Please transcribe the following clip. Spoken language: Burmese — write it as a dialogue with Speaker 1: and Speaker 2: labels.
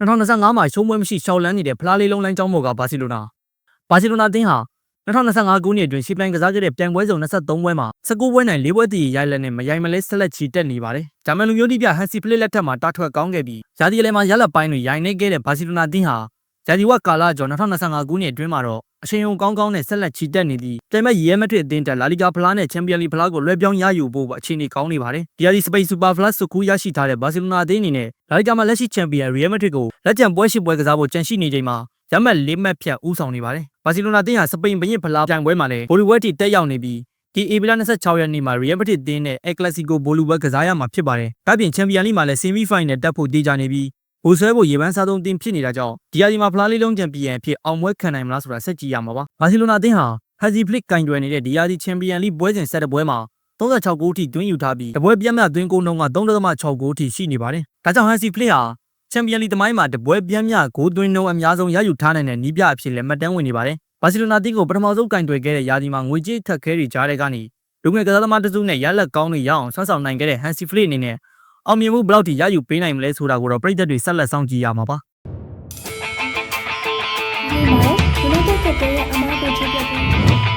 Speaker 1: 2025မှာရှုံးပွဲမရှိရှောက်လန်းနေတဲ့ဖလားလေးလုံးလိုင်းကြောင်းပေါ်ကဘာစီလိုနာဘာစီလိုနာအသင်းဟာ2025ခုနှစ်အတွင်းရှီပလိုင်ကစားခဲ့တဲ့ပြိုင်ပွဲစုံ23ပွဲမှာ19ပွဲနိုင်4ပွဲတည်ရိုက်လက်နဲ့မရိုင်မလဲဆက်လက်ချီတက်နေပါတယ်။ဂျာမန်လူမျိုးတိပြဟန်စီဖလစ်လက်ထက်မှာတာထွက်ကောင်းခဲ့ပြီးရာသီအလယ်မှာရလက်ပိုင်းတွေရိုင်နေခဲ့တဲ့ဘာစီလိုနာအသင်းဟာ ဂျာဒီဝတ်ကာလာကျော်2025ခုနှစ်အတွင်းမှာတော့အချိန်ုံကောင်းကောင်းနဲ့ဆက်လက်ချီတက်နေပြီးပြိုင်ပွဲရီယယ်မက်ဒရစ်အသင်းတက်လာလီဂါဖလားနဲ့ချန်ပီယံလိဖလားကိုလွှဲပြောင်းရယူဖို့အခြေအနေကောင်းနေပါတယ်။ဒီယာဒီစပိန်စူပါဖလားစုကူရရှိထားတဲ့ဘာစီလိုနာအသင်းအနေနဲ့လာလီဂါမှာလက်ရှိချန်ပီယံရီယယ်မက်ဒရစ်ကိုလက်ကျန်ပွဲရှိပွဲကစားဖို့ကြံရှိနေချိန်မှာရမက်လေးမှတ်ဖြတ်ဦးဆောင်နေပါတယ်။ဘာစီလိုနာအသင်းဟာစပိန်ဘရင်ဖလားပြိုင်ပွဲမှာလည်းဘိုလီဝက်တီတက်ရောက်နေပြီးဒီအေဘီလာ26ရက်နေ့မှာရီယယ်မက်ဒရစ်အသင်းနဲ့အက်ကလစီကိုဘိုလီဝက်ကစားရမှာဖြစ်ပါတယ်။ဒါပြင်ချန်ပီယံလိမှာလည်းဆီမီဖိုင်နယ်တက်ဖို့တည်ကြနေပြီး ဘိုဆွဲဖို့ရေပန်းစားသုံးတင်ဖြစ်နေတာကြောင့်ဒီယာဒီမှာဖလားလေးလုံးချန်ပီယံအဖြစ်အောင်ပွဲခံနိုင်မလားဆိုတာဆက်ကြည့်ရမှာပါ။ဘာစီလိုနာအသင်းဟာဟက်ဇီဖလစ်ကင်တွယ်နေတဲ့ဒီယာဒီချန်ပီယံလိပွဲစဉ်ဆက်တဲ့ပွဲမှာ36ဂိုးထိတွင်းယူထားပြီးတပွဲပြတ်မြတ်တွင်းကိုနှုန်းက3.6ဂိုးထိရှိနေပါတယ်။ဒါကြောင့်ဟန်စီဖလစ်ဟာချန်ပီယံလိသမိုင်းမှာတပွဲပြတ်မြတ်ဂိုးသွင်းနှုန်းအများဆုံးရယူထားနိုင်တဲ့နီးပြအဖြစ်လည်းမှတ်တမ်းဝင်နေပါတယ်။ဘာစီလိုနာတင်းကိုပထမဆုံးကင်တွယ်ခဲ့တဲ့ယာဒီမှာငွေကြေးထက်ခဲတွေကြားတဲ့ကနေလူငယ်ကစားသမားတစုနဲ့ရလက်ကောင်းတွေရအောင်ဆွမ်းဆောင်နိုင်ခဲ့တဲ့ဟန်စီဖလစ်အနေနဲ့ အောင်မြင်မှုဘယ်လောက်ထိရယူပေးနိုင်မလဲဆိုတာကိုတော့ပြည်သက်တွေဆက်လက်စောင့်ကြည့်ရမှာပါ
Speaker 2: ဒီမှာ United ကတည်းကအမားကိုချပြပေး